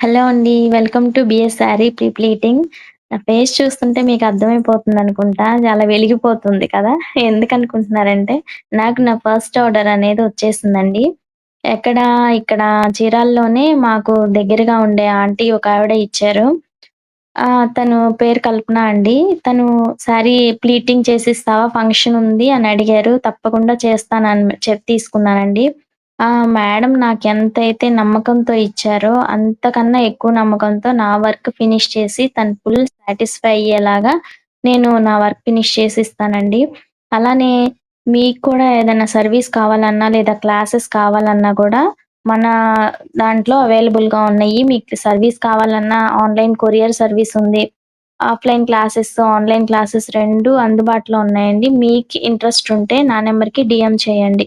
Hello అండి. Welcome to BS sari pre pleating. నా face చూస్తుంటే మీకు అర్థమైపోతుందనుకుంటా. చాలా వెలిగిపోతుంది కదా! ఎందుకనుకుంటున్నారంటే, నాకు నా ఫస్ట్ ఆర్డర్ అనేది వచ్చేసిందండి. ఎక్కడ ఇక్కడ చీరాల్లోనే మాకు దగ్గరగా ఉండే ఆంటీ ఒక ఆవిడ ఇచ్చారు. తను పేరు కల్పన అండి. తను శారీ ప్లీటింగ్ చేసిస్తావా ఫంక్షన్ ఉంది అని అడిగారు. తప్పకుండా చేస్తాను అని చెప్పి తీసుకున్నానండి. ఆ! మేడం నాకు ఎంతైతే నమ్మకంతో ఇచ్చారో, అంతకన్నా ఎక్కువ నమ్మకంతో నా వర్క్ ఫినిష్ చేసి, తను ఫుల్ సాటిస్ఫై అయ్యేలాగా నేను నా వర్క్ ఫినిష్ చేసి ఇస్తానండి అలానే మీకు కూడా ఏదైనా సర్వీస్ కావాలన్నా, లేదా క్లాసెస్ కావాలన్నా కూడా మన దాంట్లో అవైలబుల్‌గా ఉన్నాయి. మీకు సర్వీస్ కావాలన్నా ఆన్‌లైన్ కొరియర్ సర్వీస్ ఉంది. ఆఫ్‌లైన్ క్లాసెస్, ఆన్‌లైన్ క్లాసెస్ రెండు అందుబాటులో ఉన్నాయండి. మీకు ఇంట్రెస్ట్ ఉంటే నా నెంబర్కి డిఎం చేయండి.